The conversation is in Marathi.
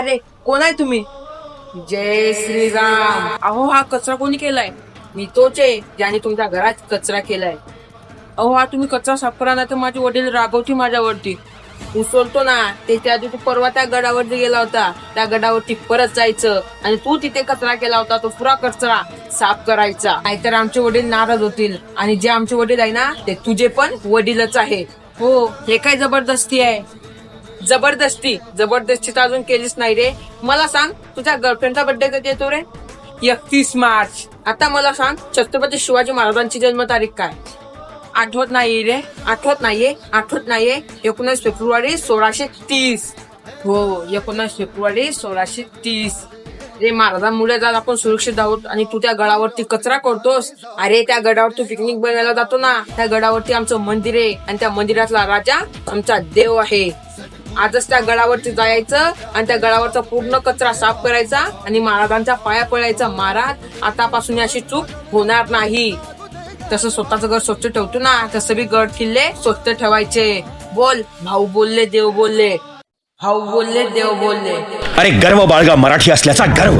अरे कोण आहे तुम्ही? जय श्रीराम. अहो हा कचरा कोणी केलाय? मी तोच आहे ज्याने तुमच्या घरात कचरा केलाय. अहो हा तुम्ही कचरा साफ करा ना तर माझे वडील रागवती माझ्यावरती. उसळतो ना ते त्या दिवशी परवा त्या गडावरती गेला होता. त्या गडावरती परत जायचं आणि तू तिथे कचरा केला होता तो पुरा कचरा साफ करायचा. नाहीतर आमचे वडील नाराज होतील आणि जे आमचे वडील आहे ना ते तुझे पण वडीलच आहे. हो हे काय जबरदस्ती आहे? जबरदस्ती. जबरदस्ती तर अजून केलीच नाही रे मला सांग तुझ्या गर्लफ्रेंडचा बर्थडे कधी येतो रे? एकतीस मार्च. आता मला सांग छत्रपती शिवाजी महाराजांची जन्मतारीख काय? आठवत नाही रे. आठवत नाहीये. आठवत नाहीये. एकोणीस फेब्रुवारी सोळाशे तीस. हो एकोणीस फेब्रुवारी सोळाशे तीस. रे महाराजांमुळे जर आपण सुरक्षित आहोत आणि तू त्या गडावरती कचरा करतोस अरे त्या गडावर तू पिकनिक बनायला जातो ना. त्या गडावरती आमचं मंदिर आहे आणि त्या मंदिरातला राजा आमचा देव आहे. आजच त्या गडावरती जायचं आणि त्या गडावरचा पूर्ण कचरा साफ करायचा आणि महाराजांच्या पाया पडायचा महाराज आतापासून अशी चूक होणार नाही. तसं स्वतःचं घर स्वच्छ ठेवतो ना. तसं बी गड किल्ले स्वच्छ ठेवायचे. बोल. भाऊ बोलले देव बोलले. भाऊ बोलले देव बोलले. अरे गर्व बाळगा मराठी असल्याचा गर्व.